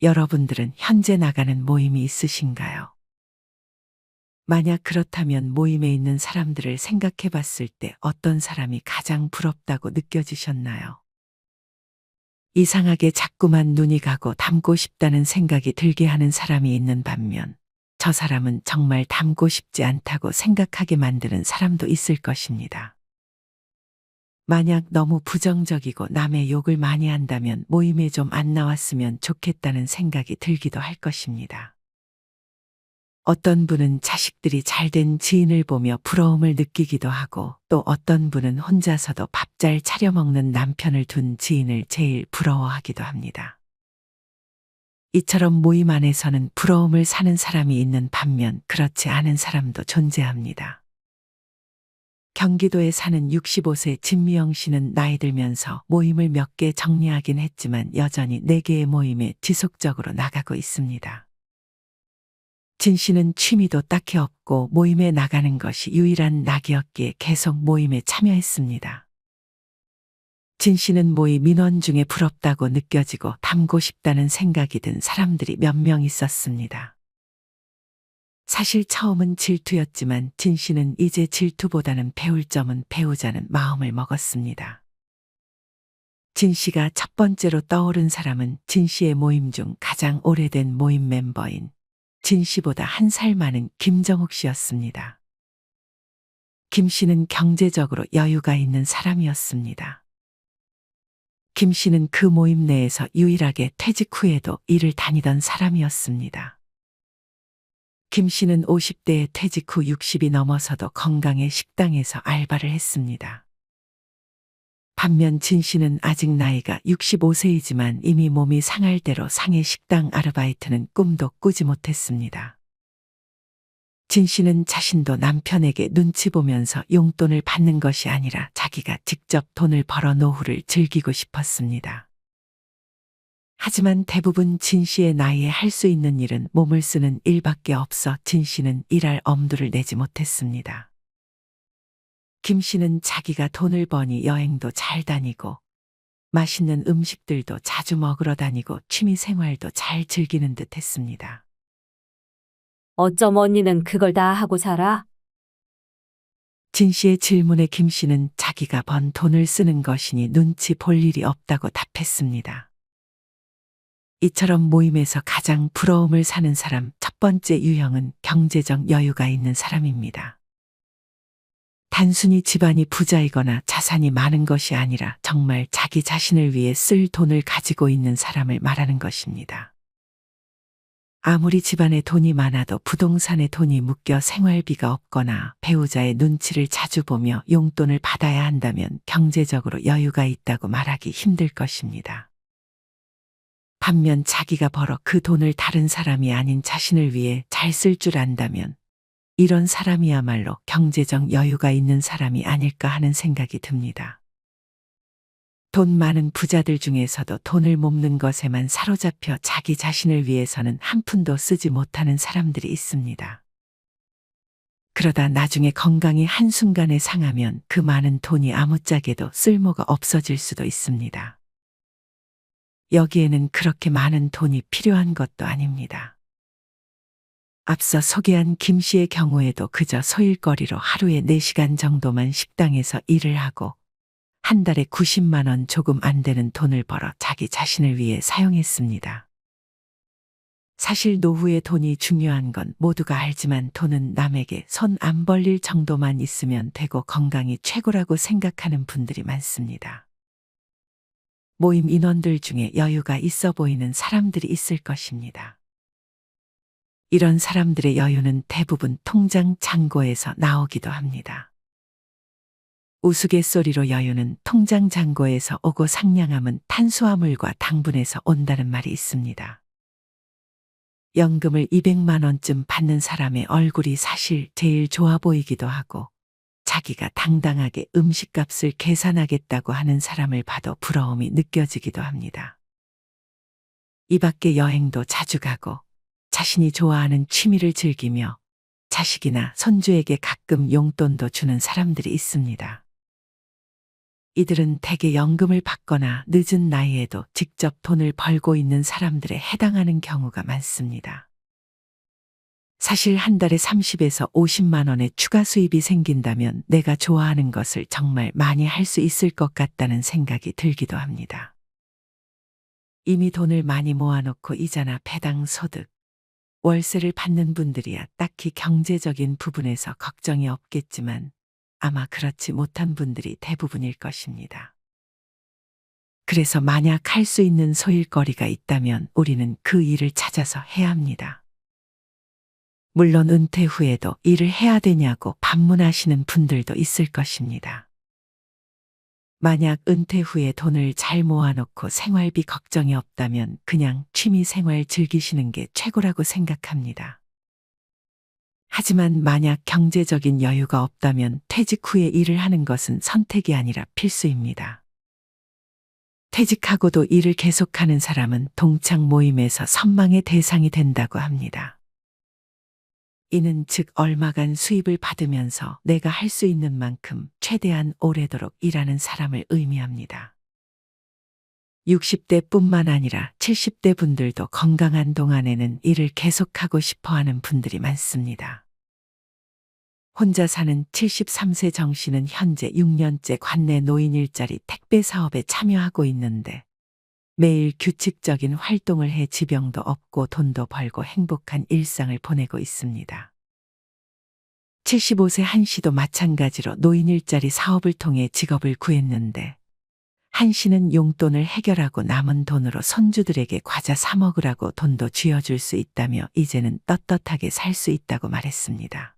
여러분들은 현재 나가는 모임이 있으신가요? 만약 그렇다면 모임에 있는 사람들을 생각해 봤을 때 어떤 사람이 가장 부럽다고 느껴지셨나요? 이상하게 자꾸만 눈이 가고 닮고 싶다는 생각이 들게 하는 사람이 있는 반면 저 사람은 정말 닮고 싶지 않다고 생각하게 만드는 사람도 있을 것입니다. 만약 너무 부정적이고 남의 욕을 많이 한다면 모임에 좀 안 나왔으면 좋겠다는 생각이 들기도 할 것입니다. 어떤 분은 자식들이 잘 된 지인을 보며 부러움을 느끼기도 하고 또 어떤 분은 혼자서도 밥 잘 차려 먹는 남편을 둔 지인을 제일 부러워하기도 합니다. 이처럼 모임 안에서는 부러움을 사는 사람이 있는 반면 그렇지 않은 사람도 존재합니다. 경기도에 사는 65세 진미영 씨는 나이 들면서 모임을 몇 개 정리하긴 했지만 여전히 4개의 모임에 지속적으로 나가고 있습니다. 진 씨는 취미도 딱히 없고 모임에 나가는 것이 유일한 낙이었기에 계속 모임에 참여했습니다. 진 씨는 모임 민원 중에 부럽다고 느껴지고 닮고 싶다는 생각이 든 사람들이 몇 명 있었습니다. 사실 처음은 질투였지만 진 씨는 이제 질투보다는 배울 점은 배우자는 마음을 먹었습니다. 진 씨가 첫 번째로 떠오른 사람은 진 씨의 모임 중 가장 오래된 모임 멤버인 진 씨보다 한 살 많은 김정욱 씨였습니다. 김 씨는 경제적으로 여유가 있는 사람이었습니다. 김 씨는 그 모임 내에서 유일하게 퇴직 후에도 일을 다니던 사람이었습니다. 김 씨는 50대에 퇴직 후 60이 넘어서도 건강의 식당에서 알바를 했습니다. 반면 진 씨는 아직 나이가 65세이지만 이미 몸이 상할 대로 상해 식당 아르바이트는 꿈도 꾸지 못했습니다. 진 씨는 자신도 남편에게 눈치 보면서 용돈을 받는 것이 아니라 자기가 직접 돈을 벌어 노후를 즐기고 싶었습니다. 하지만 대부분 진 씨의 나이에 할 수 있는 일은 몸을 쓰는 일밖에 없어 진 씨는 일할 엄두를 내지 못했습니다. 김 씨는 자기가 돈을 버니 여행도 잘 다니고 맛있는 음식들도 자주 먹으러 다니고 취미 생활도 잘 즐기는 듯 했습니다. 어쩜 언니는 그걸 다 하고 살아? 진 씨의 질문에 김 씨는 자기가 번 돈을 쓰는 것이니 눈치 볼 일이 없다고 답했습니다. 이처럼 모임에서 가장 부러움을 사는 사람 첫 번째 유형은 경제적 여유가 있는 사람입니다. 단순히 집안이 부자이거나 자산이 많은 것이 아니라 정말 자기 자신을 위해 쓸 돈을 가지고 있는 사람을 말하는 것입니다. 아무리 집안에 돈이 많아도 부동산에 돈이 묶여 생활비가 없거나 배우자의 눈치를 자주 보며 용돈을 받아야 한다면 경제적으로 여유가 있다고 말하기 힘들 것입니다. 반면 자기가 벌어 그 돈을 다른 사람이 아닌 자신을 위해 잘 쓸 줄 안다면 이런 사람이야말로 경제적 여유가 있는 사람이 아닐까 하는 생각이 듭니다. 돈 많은 부자들 중에서도 돈을 모는 것에만 사로잡혀 자기 자신을 위해서는 한 푼도 쓰지 못하는 사람들이 있습니다. 그러다 나중에 건강이 한순간에 상하면 그 많은 돈이 아무짝에도 쓸모가 없어질 수도 있습니다. 여기에는 그렇게 많은 돈이 필요한 것도 아닙니다. 앞서 소개한 김 씨의 경우에도 그저 소일거리로 하루에 4시간 정도만 식당에서 일을 하고 한 달에 90만 원 조금 안 되는 돈을 벌어 자기 자신을 위해 사용했습니다. 사실 노후의 돈이 중요한 건 모두가 알지만 돈은 남에게 손 안 벌릴 정도만 있으면 되고 건강이 최고라고 생각하는 분들이 많습니다. 모임 인원들 중에 여유가 있어 보이는 사람들이 있을 것입니다. 이런 사람들의 여유는 대부분 통장 잔고에서 나오기도 합니다. 우스갯소리로 여유는 통장 잔고에서 오고 상냥함은 탄수화물과 당분에서 온다는 말이 있습니다. 연금을 200만 원쯤 받는 사람의 얼굴이 사실 제일 좋아 보이기도 하고 자기가 당당하게 음식값을 계산하겠다고 하는 사람을 봐도 부러움이 느껴지기도 합니다. 이 밖에 여행도 자주 가고 자신이 좋아하는 취미를 즐기며 자식이나 손주에게 가끔 용돈도 주는 사람들이 있습니다. 이들은 대개 연금을 받거나 늦은 나이에도 직접 돈을 벌고 있는 사람들에 해당하는 경우가 많습니다. 사실 한 달에 30에서 50만 원의 추가 수입이 생긴다면 내가 좋아하는 것을 정말 많이 할 수 있을 것 같다는 생각이 들기도 합니다. 이미 돈을 많이 모아놓고 이자나 배당 소득, 월세를 받는 분들이야 딱히 경제적인 부분에서 걱정이 없겠지만 아마 그렇지 못한 분들이 대부분일 것입니다. 그래서 만약 할 수 있는 소일거리가 있다면 우리는 그 일을 찾아서 해야 합니다. 물론 은퇴 후에도 일을 해야 되냐고 반문하시는 분들도 있을 것입니다. 만약 은퇴 후에 돈을 잘 모아놓고 생활비 걱정이 없다면 그냥 취미 생활 즐기시는 게 최고라고 생각합니다. 하지만 만약 경제적인 여유가 없다면 퇴직 후에 일을 하는 것은 선택이 아니라 필수입니다. 퇴직하고도 일을 계속하는 사람은 동창 모임에서 선망의 대상이 된다고 합니다. 이는 즉 얼마간 수입을 받으면서 내가 할 수 있는 만큼 최대한 오래도록 일하는 사람을 의미합니다. 60대 뿐만 아니라 70대 분들도 건강한 동안에는 일을 계속하고 싶어 하는 분들이 많습니다. 혼자 사는 73세 정 씨는 현재 6년째 관내 노인 일자리 택배 사업에 참여하고 있는데 매일 규칙적인 활동을 해 지병도 없고 돈도 벌고 행복한 일상을 보내고 있습니다. 75세 한 씨도 마찬가지로 노인 일자리 사업을 통해 직업을 구했는데 한 씨는 용돈을 해결하고 남은 돈으로 손주들에게 과자 사 먹으라고 돈도 쥐어줄 수 있다며 이제는 떳떳하게 살 수 있다고 말했습니다.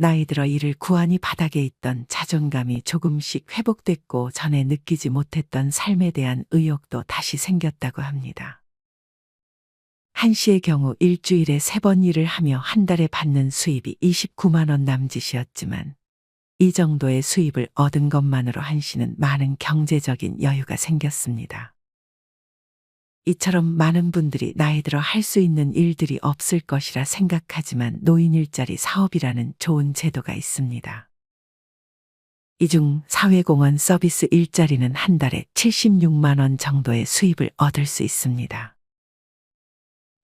나이 들어 이를 구하니 바닥에 있던 자존감이 조금씩 회복됐고 전에 느끼지 못했던 삶에 대한 의욕도 다시 생겼다고 합니다. 한 씨의 경우 일주일에 세 번 일을 하며 한 달에 받는 수입이 29만 원 남짓이었지만 이 정도의 수입을 얻은 것만으로 한 씨는 많은 경제적인 여유가 생겼습니다. 이처럼 많은 분들이 나이 들어 할 수 있는 일들이 없을 것이라 생각하지만 노인 일자리 사업이라는 좋은 제도가 있습니다. 이 중 사회공헌 서비스 일자리는 한 달에 76만 원 정도의 수입을 얻을 수 있습니다.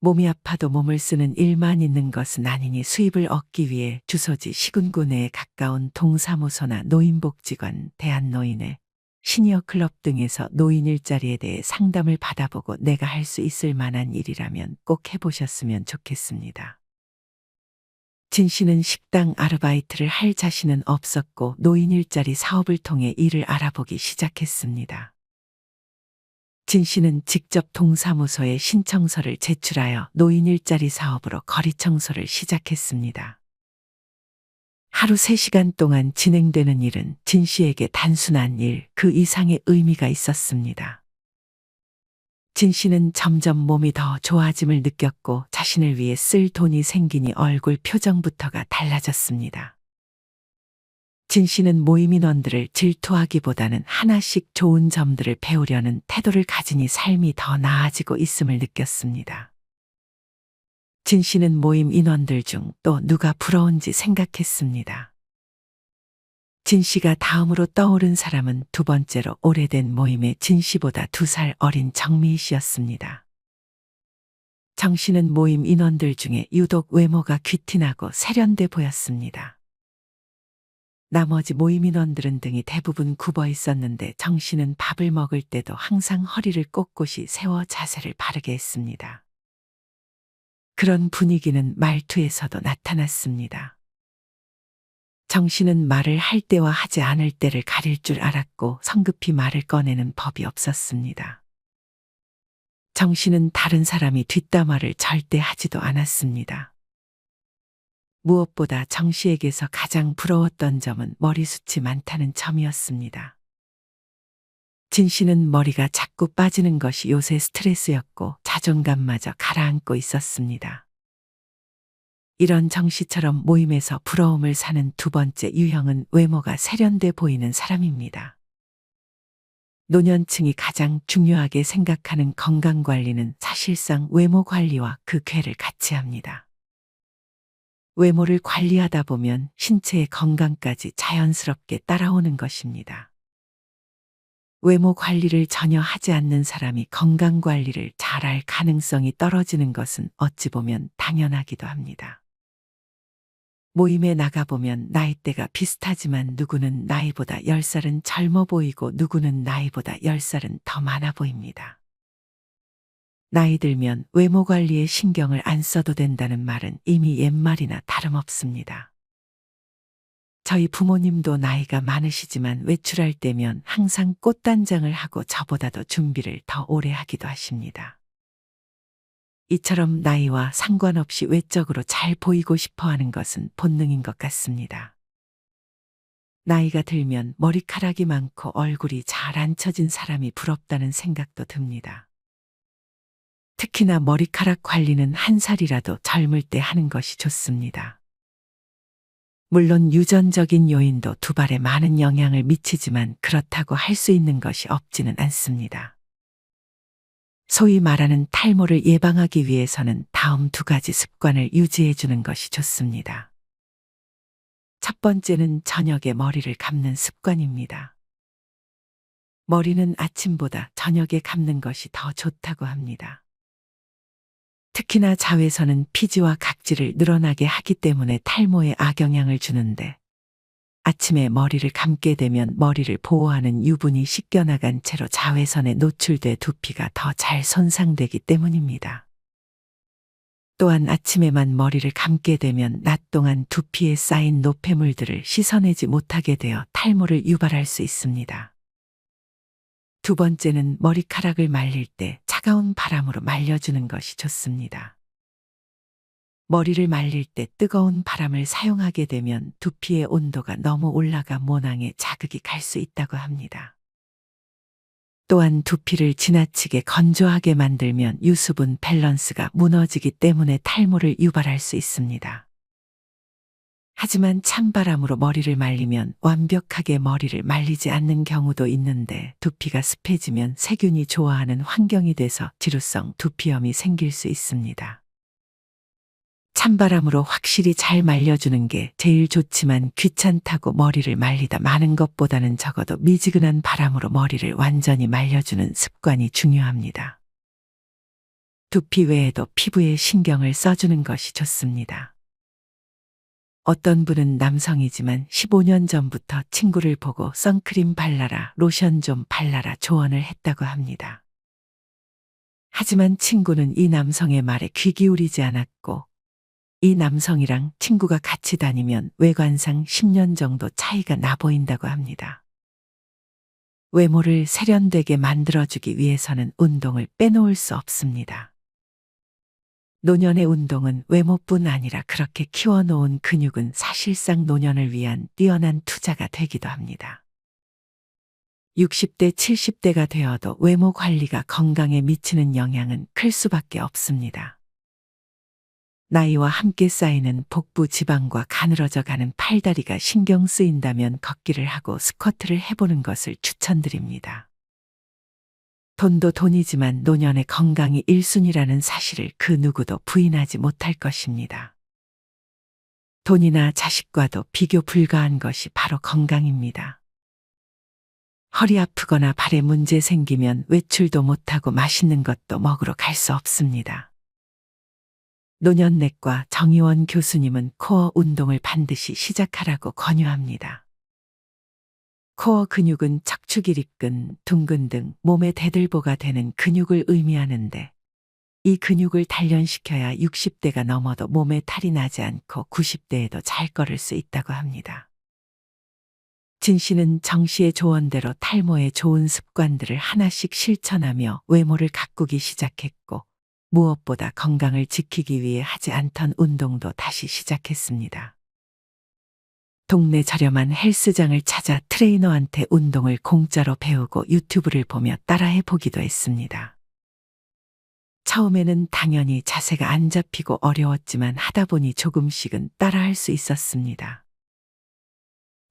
몸이 아파도 몸을 쓰는 일만 있는 것은 아니니 수입을 얻기 위해 주소지 시군구 내에 가까운 동사무소나 노인복지관, 대한노인회, 시니어 클럽 등에서 노인 일자리에 대해 상담을 받아보고 내가 할 수 있을 만한 일이라면 꼭 해보셨으면 좋겠습니다. 진 씨는 식당 아르바이트를 할 자신은 없었고 노인 일자리 사업을 통해 일을 알아보기 시작했습니다. 진 씨는 직접 동사무소에 신청서를 제출하여 노인 일자리 사업으로 거리 청소를 시작했습니다. 하루 3시간 동안 진행되는 일은 진 씨에게 단순한 일, 그 이상의 의미가 있었습니다. 진 씨는 점점 몸이 더 좋아짐을 느꼈고 자신을 위해 쓸 돈이 생기니 얼굴 표정부터가 달라졌습니다. 진 씨는 모임 인원들을 질투하기보다는 하나씩 좋은 점들을 배우려는 태도를 가지니 삶이 더 나아지고 있음을 느꼈습니다. 진 씨는 모임 인원들 중 또 누가 부러운지 생각했습니다. 진 씨가 다음으로 떠오른 사람은 두 번째로 오래된 모임의 진 씨보다 두 살 어린 정미 씨였습니다. 정 씨는 모임 인원들 중에 유독 외모가 귀티나고 세련돼 보였습니다. 나머지 모임 인원들은 등이 대부분 굽어 있었는데 정 씨는 밥을 먹을 때도 항상 허리를 꼿꼿이 세워 자세를 바르게 했습니다. 그런 분위기는 말투에서도 나타났습니다. 정씨는 말을 할 때와 하지 않을 때를 가릴 줄 알았고 성급히 말을 꺼내는 법이 없었습니다. 정씨는 다른 사람이 뒷담화를 절대 하지도 않았습니다. 무엇보다 정씨에게서 가장 부러웠던 점은 머리숱이 많다는 점이었습니다. 진 씨는 머리가 자꾸 빠지는 것이 요새 스트레스였고 자존감마저 가라앉고 있었습니다. 이런 정 씨처럼 모임에서 부러움을 사는 두 번째 유형은 외모가 세련돼 보이는 사람입니다. 노년층이 가장 중요하게 생각하는 건강 관리는 사실상 외모 관리와 그 괴를 같이 합니다. 외모를 관리하다 보면 신체의 건강까지 자연스럽게 따라오는 것입니다. 외모 관리를 전혀 하지 않는 사람이 건강 관리를 잘할 가능성이 떨어지는 것은 어찌 보면 당연하기도 합니다. 모임에 나가보면 나이대가 비슷하지만 누구는 나이보다 10살은 젊어 보이고 누구는 나이보다 10살은 더 많아 보입니다. 나이 들면 외모 관리에 신경을 안 써도 된다는 말은 이미 옛말이나 다름없습니다. 저희 부모님도 나이가 많으시지만 외출할 때면 항상 꽃단장을 하고 저보다도 준비를 더 오래 하기도 하십니다. 이처럼 나이와 상관없이 외적으로 잘 보이고 싶어 하는 것은 본능인 것 같습니다. 나이가 들면 머리카락이 많고 얼굴이 잘안 쳐진 사람이 부럽다는 생각도 듭니다. 특히나 머리카락 관리는 한 살이라도 젊을 때 하는 것이 좋습니다. 물론 유전적인 요인도 두발에 많은 영향을 미치지만 그렇다고 할 수 있는 것이 없지는 않습니다. 소위 말하는 탈모를 예방하기 위해서는 다음 두 가지 습관을 유지해 주는 것이 좋습니다. 첫 번째는 저녁에 머리를 감는 습관입니다. 머리는 아침보다 저녁에 감는 것이 더 좋다고 합니다. 특히나 자외선은 피지와 각질을 늘어나게 하기 때문에 탈모에 악영향을 주는데 아침에 머리를 감게 되면 머리를 보호하는 유분이 씻겨나간 채로 자외선에 노출돼 두피가 더 잘 손상되기 때문입니다. 또한 아침에만 머리를 감게 되면 낮 동안 두피에 쌓인 노폐물들을 씻어내지 못하게 되어 탈모를 유발할 수 있습니다. 두 번째는 머리카락을 말릴 때 차가운 바람으로 말려주는 것이 좋습니다. 머리를 말릴 때 뜨거운 바람을 사용하게 되면 두피의 온도가 너무 올라가 모낭에 자극이 갈 수 있다고 합니다. 또한 두피를 지나치게 건조하게 만들면 유수분 밸런스가 무너지기 때문에 탈모를 유발할 수 있습니다. 하지만 찬바람으로 머리를 말리면 완벽하게 머리를 말리지 않는 경우도 있는데 두피가 습해지면 세균이 좋아하는 환경이 돼서 지루성 두피염이 생길 수 있습니다. 찬바람으로 확실히 잘 말려주는 게 제일 좋지만 귀찮다고 머리를 말리다 마는 것보다는 적어도 미지근한 바람으로 머리를 완전히 말려주는 습관이 중요합니다. 두피 외에도 피부에 신경을 써주는 것이 좋습니다. 어떤 분은 남성이지만 15년 전부터 친구를 보고 선크림 발라라, 로션 좀 발라라 조언을 했다고 합니다. 하지만 친구는 이 남성의 말에 귀 기울이지 않았고, 이 남성이랑 친구가 같이 다니면 외관상 10년 정도 차이가 나 보인다고 합니다. 외모를 세련되게 만들어주기 위해서는 운동을 빼놓을 수 없습니다. 노년의 운동은 외모뿐 아니라 그렇게 키워놓은 근육은 사실상 노년을 위한 뛰어난 투자가 되기도 합니다. 60대, 70대가 되어도 외모 관리가 건강에 미치는 영향은 클 수밖에 없습니다. 나이와 함께 쌓이는 복부 지방과 가늘어져 가는 팔다리가 신경 쓰인다면 걷기를 하고 스쿼트를 해보는 것을 추천드립니다. 돈도 돈이지만 노년의 건강이 1순위라는 사실을 그 누구도 부인하지 못할 것입니다. 돈이나 자식과도 비교 불가한 것이 바로 건강입니다. 허리 아프거나 발에 문제 생기면 외출도 못하고 맛있는 것도 먹으러 갈 수 없습니다. 노년내과 정의원 교수님은 코어 운동을 반드시 시작하라고 권유합니다. 코어 근육은 척추 길이근, 둥근 등 몸의 대들보가 되는 근육을 의미하는데 이 근육을 단련시켜야 60대가 넘어도 몸에 탈이 나지 않고 90대에도 잘 걸을 수 있다고 합니다. 진 씨는 정 씨의 조언대로 탈모의 좋은 습관들을 하나씩 실천하며 외모를 가꾸기 시작했고 무엇보다 건강을 지키기 위해 하지 않던 운동도 다시 시작했습니다. 동네 저렴한 헬스장을 찾아 트레이너한테 운동을 공짜로 배우고 유튜브를 보며 따라해 보기도 했습니다. 처음에는 당연히 자세가 안 잡히고 어려웠지만 하다 보니 조금씩은 따라할 수 있었습니다.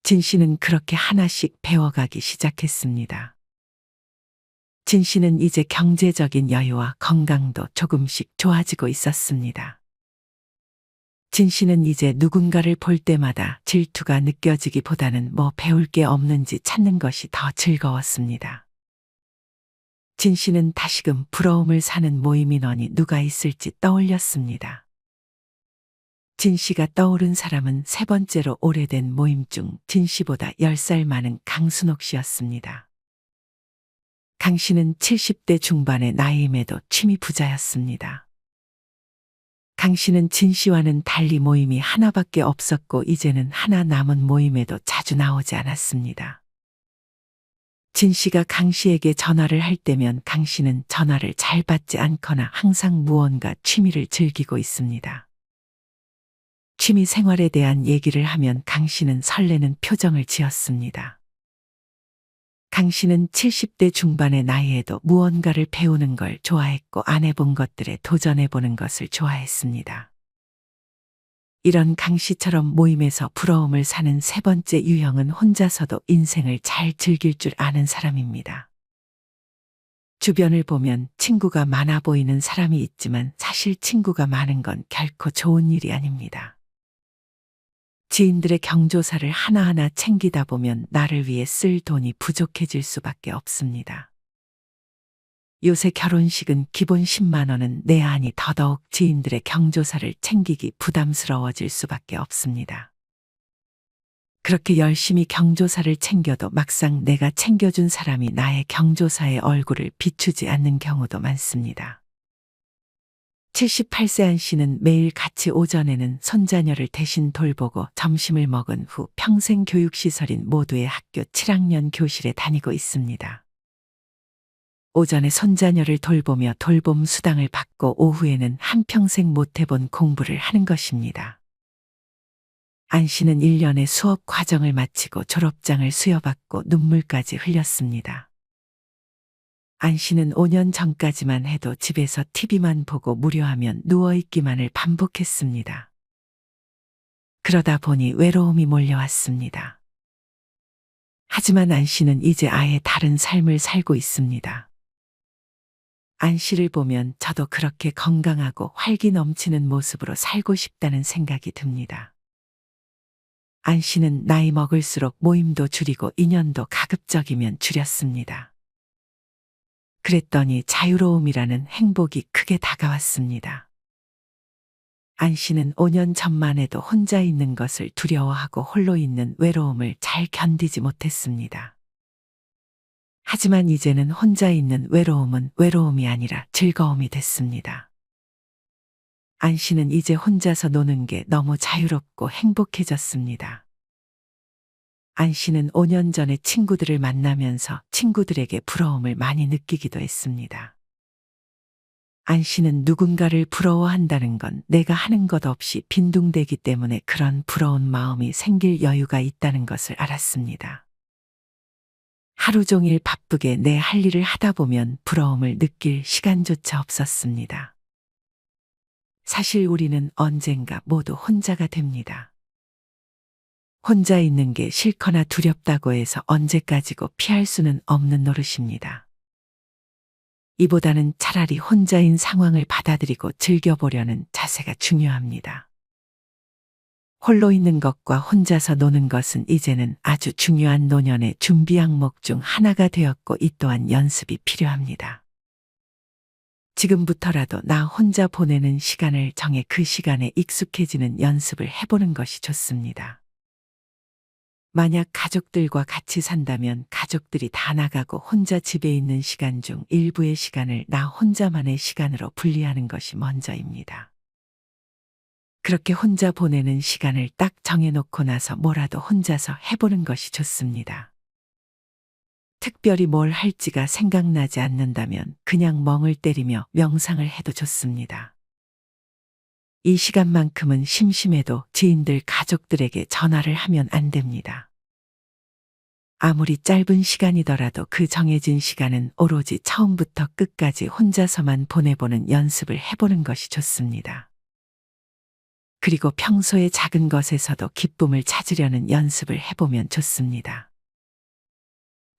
진 씨는 그렇게 하나씩 배워가기 시작했습니다. 진 씨는 이제 경제적인 여유와 건강도 조금씩 좋아지고 있었습니다. 진 씨는 이제 누군가를 볼 때마다 질투가 느껴지기보다는 뭐 배울 게 없는지 찾는 것이 더 즐거웠습니다. 진 씨는 다시금 부러움을 사는 모임 인원이 누가 있을지 떠올렸습니다. 진 씨가 떠오른 사람은 세 번째로 오래된 모임 중 진 씨보다 10살 많은 강순옥 씨였습니다. 강 씨는 70대 중반의 나이임에도 취미 부자였습니다. 강 씨는 진 씨와는 달리 모임이 하나밖에 없었고 이제는 하나 남은 모임에도 자주 나오지 않았습니다. 진 씨가 강 씨에게 전화를 할 때면 강 씨는 전화를 잘 받지 않거나 항상 무언가 취미를 즐기고 있습니다. 취미 생활에 대한 얘기를 하면 강 씨는 설레는 표정을 지었습니다. 강 씨는 70대 중반의 나이에도 무언가를 배우는 걸 좋아했고 안 해본 것들에 도전해보는 것을 좋아했습니다. 이런 강 씨처럼 모임에서 부러움을 사는 세 번째 유형은 혼자서도 인생을 잘 즐길 줄 아는 사람입니다. 주변을 보면 친구가 많아 보이는 사람이 있지만 사실 친구가 많은 건 결코 좋은 일이 아닙니다. 지인들의 경조사를 하나하나 챙기다 보면 나를 위해 쓸 돈이 부족해질 수밖에 없습니다. 요새 결혼식은 기본 10만 원은 내야 하니 더더욱 지인들의 경조사를 챙기기 부담스러워질 수밖에 없습니다. 그렇게 열심히 경조사를 챙겨도 막상 내가 챙겨준 사람이 나의 경조사의 얼굴을 비추지 않는 경우도 많습니다. 78세 안 씨는 매일 같이 오전에는 손자녀를 대신 돌보고 점심을 먹은 후 평생 교육시설인 모두의 학교 7학년 교실에 다니고 있습니다. 오전에 손자녀를 돌보며 돌봄 수당을 받고 오후에는 한평생 못 해본 공부를 하는 것입니다. 안 씨는 1년의 수업 과정을 마치고 졸업장을 수여받고 눈물까지 흘렸습니다. 안 씨는 5년 전까지만 해도 집에서 TV만 보고 무료하면 누워있기만을 반복했습니다. 그러다 보니 외로움이 몰려왔습니다. 하지만 안 씨는 이제 아예 다른 삶을 살고 있습니다. 안 씨를 보면 저도 그렇게 건강하고 활기 넘치는 모습으로 살고 싶다는 생각이 듭니다. 안 씨는 나이 먹을수록 모임도 줄이고 인연도 가급적이면 줄였습니다. 그랬더니 자유로움이라는 행복이 크게 다가왔습니다. 안 씨는 5년 전만 해도 혼자 있는 것을 두려워하고 홀로 있는 외로움을 잘 견디지 못했습니다. 하지만 이제는 혼자 있는 외로움은 외로움이 아니라 즐거움이 됐습니다. 안 씨는 이제 혼자서 노는 게 너무 자유롭고 행복해졌습니다. 안 씨는 5년 전에 친구들을 만나면서 친구들에게 부러움을 많이 느끼기도 했습니다. 안 씨는 누군가를 부러워한다는 건 내가 하는 것 없이 빈둥대기 때문에 그런 부러운 마음이 생길 여유가 있다는 것을 알았습니다. 하루 종일 바쁘게 내 할 일을 하다 보면 부러움을 느낄 시간조차 없었습니다. 사실 우리는 언젠가 모두 혼자가 됩니다. 혼자 있는 게 싫거나 두렵다고 해서 언제까지고 피할 수는 없는 노릇입니다. 이보다는 차라리 혼자인 상황을 받아들이고 즐겨보려는 자세가 중요합니다. 홀로 있는 것과 혼자서 노는 것은 이제는 아주 중요한 노년의 준비 항목 중 하나가 되었고 이 또한 연습이 필요합니다. 지금부터라도 나 혼자 보내는 시간을 정해 그 시간에 익숙해지는 연습을 해보는 것이 좋습니다. 만약 가족들과 같이 산다면 가족들이 다 나가고 혼자 집에 있는 시간 중 일부의 시간을 나 혼자만의 시간으로 분리하는 것이 먼저입니다. 그렇게 혼자 보내는 시간을 딱 정해놓고 나서 뭐라도 혼자서 해보는 것이 좋습니다. 특별히 뭘 할지가 생각나지 않는다면 그냥 멍을 때리며 명상을 해도 좋습니다. 이 시간만큼은 심심해도 지인들 가족들에게 전화를 하면 안 됩니다. 아무리 짧은 시간이더라도 그 정해진 시간은 오로지 처음부터 끝까지 혼자서만 보내보는 연습을 해보는 것이 좋습니다. 그리고 평소의 작은 것에서도 기쁨을 찾으려는 연습을 해보면 좋습니다.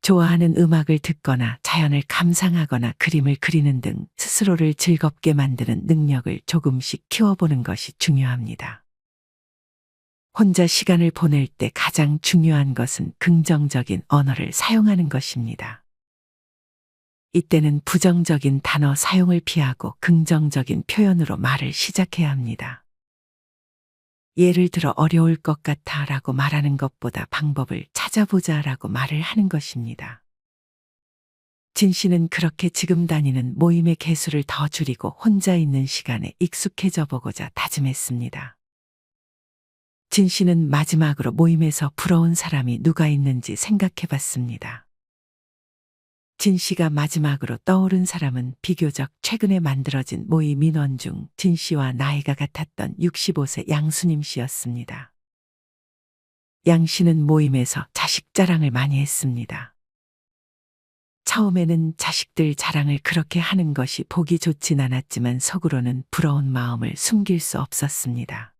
좋아하는 음악을 듣거나 자연을 감상하거나 그림을 그리는 등 스스로를 즐겁게 만드는 능력을 조금씩 키워보는 것이 중요합니다. 혼자 시간을 보낼 때 가장 중요한 것은 긍정적인 언어를 사용하는 것입니다. 이때는 부정적인 단어 사용을 피하고 긍정적인 표현으로 말을 시작해야 합니다. 예를 들어 어려울 것 같아 라고 말하는 것보다 방법을 찾아보자 라고 말을 하는 것입니다. 진 씨는 그렇게 지금 다니는 모임의 개수를 더 줄이고 혼자 있는 시간에 익숙해져 보고자 다짐했습니다. 진 씨는 마지막으로 모임에서 부러운 사람이 누가 있는지 생각해 봤습니다. 진 씨가 마지막으로 떠오른 사람은 비교적 최근에 만들어진 모임 민원 중 진 씨와 나이가 같았던 65세 양수님 씨였습니다. 양 씨는 모임에서 자식 자랑을 많이 했습니다. 처음에는 자식들 자랑을 그렇게 하는 것이 보기 좋진 않았지만 속으로는 부러운 마음을 숨길 수 없었습니다.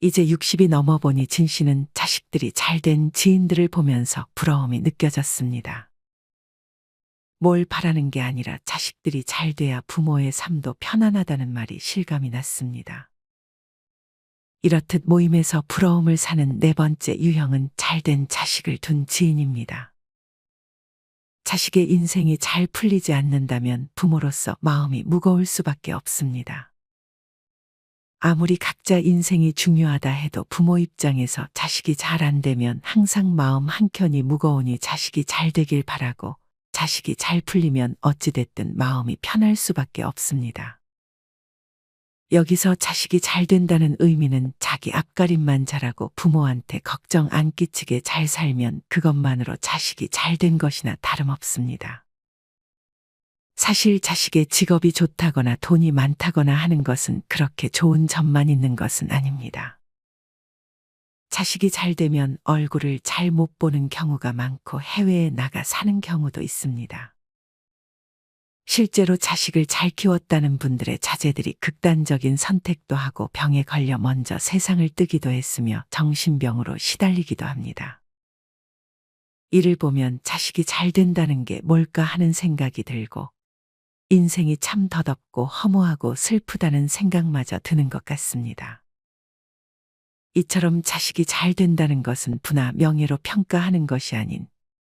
이제 60이 넘어 보니 진 씨는 자식들이 잘 된 지인들을 보면서 부러움이 느껴졌습니다. 뭘 바라는 게 아니라 자식들이 잘 돼야 부모의 삶도 편안하다는 말이 실감이 났습니다. 이렇듯 모임에서 부러움을 사는 네 번째 유형은 잘된 자식을 둔 지인입니다. 자식의 인생이 잘 풀리지 않는다면 부모로서 마음이 무거울 수밖에 없습니다. 아무리 각자 인생이 중요하다 해도 부모 입장에서 자식이 잘 안 되면 항상 마음 한켠이 무거우니 자식이 잘 되길 바라고 자식이 잘 풀리면 어찌됐든 마음이 편할 수밖에 없습니다. 여기서 자식이 잘 된다는 의미는 자기 앞가림만 잘하고 부모한테 걱정 안 끼치게 잘 살면 그것만으로 자식이 잘 된 것이나 다름없습니다. 사실 자식의 직업이 좋다거나 돈이 많다거나 하는 것은 그렇게 좋은 점만 있는 것은 아닙니다. 자식이 잘 되면 얼굴을 잘 못 보는 경우가 많고 해외에 나가 사는 경우도 있습니다. 실제로 자식을 잘 키웠다는 분들의 자제들이 극단적인 선택도 하고 병에 걸려 먼저 세상을 뜨기도 했으며 정신병으로 시달리기도 합니다. 이를 보면 자식이 잘 된다는 게 뭘까 하는 생각이 들고 인생이 참 더덥고 허무하고 슬프다는 생각마저 드는 것 같습니다. 이처럼 자식이 잘 된다는 것은 부나 명예로 평가하는 것이 아닌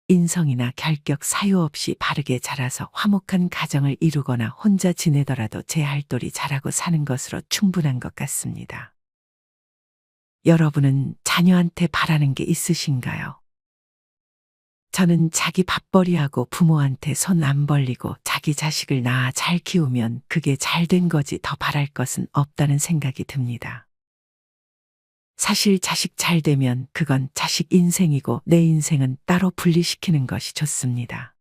인성이나 결격 사유 없이 바르게 자라서 화목한 가정을 이루거나 혼자 지내더라도 제 할돌이 잘하고 사는 것으로 충분한 것 같습니다. 여러분은 자녀한테 바라는 게 있으신가요? 저는 자기 밥벌이하고 부모한테 손 안 벌리고 자기 자식을 낳아 잘 키우면 그게 잘 된 거지 더 바랄 것은 없다는 생각이 듭니다. 사실 자식 잘 되면 그건 자식 인생이고 내 인생은 따로 분리시키는 것이 좋습니다.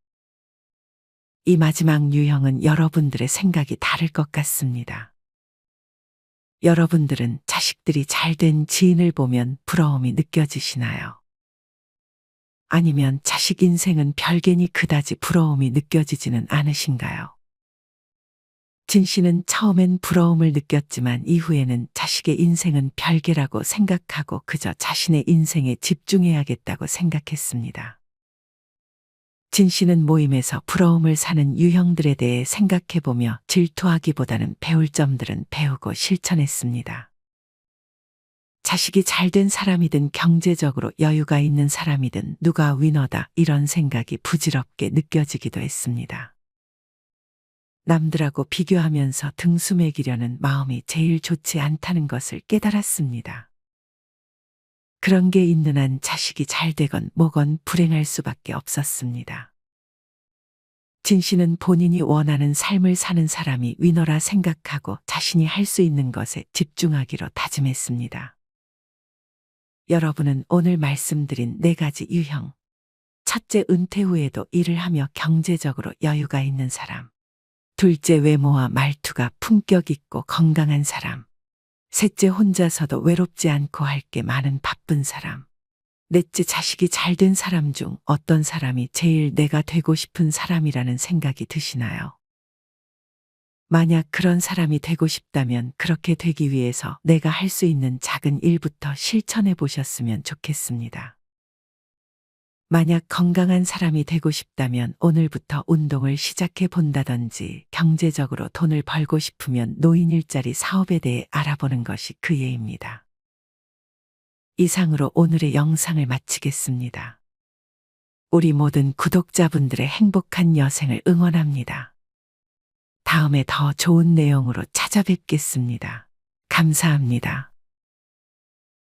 이 마지막 유형은 여러분들의 생각이 다를 것 같습니다. 여러분들은 자식들이 잘 된 지인을 보면 부러움이 느껴지시나요? 아니면 자식 인생은 별개니 그다지 부러움이 느껴지지는 않으신가요? 진 씨는 처음엔 부러움을 느꼈지만 이후에는 자식의 인생은 별개라고 생각하고 그저 자신의 인생에 집중해야겠다고 생각했습니다. 진 씨는 모임에서 부러움을 사는 유형들에 대해 생각해보며 질투하기보다는 배울 점들은 배우고 실천했습니다. 자식이 잘 된 사람이든 경제적으로 여유가 있는 사람이든 누가 위너다 이런 생각이 부질없게 느껴지기도 했습니다. 남들하고 비교하면서 등수 매기려는 마음이 제일 좋지 않다는 것을 깨달았습니다. 그런 게 있는 한 자식이 잘 되건 뭐건 불행할 수밖에 없었습니다. 진 씨는 본인이 원하는 삶을 사는 사람이 위너라 생각하고 자신이 할 수 있는 것에 집중하기로 다짐했습니다. 여러분은 오늘 말씀드린 네 가지 유형. 첫째, 은퇴 후에도 일을 하며 경제적으로 여유가 있는 사람. 둘째, 외모와 말투가 품격 있고 건강한 사람. 셋째, 혼자서도 외롭지 않고 할 게 많은 바쁜 사람. 넷째, 자식이 잘 된 사람 중 어떤 사람이 제일 내가 되고 싶은 사람이라는 생각이 드시나요? 만약 그런 사람이 되고 싶다면 그렇게 되기 위해서 내가 할 수 있는 작은 일부터 실천해 보셨으면 좋겠습니다. 만약 건강한 사람이 되고 싶다면 오늘부터 운동을 시작해 본다든지 경제적으로 돈을 벌고 싶으면 노인 일자리 사업에 대해 알아보는 것이 그 예입니다. 이상으로 오늘의 영상을 마치겠습니다. 우리 모든 구독자분들의 행복한 여생을 응원합니다. 다음에 더 좋은 내용으로 찾아뵙겠습니다. 감사합니다.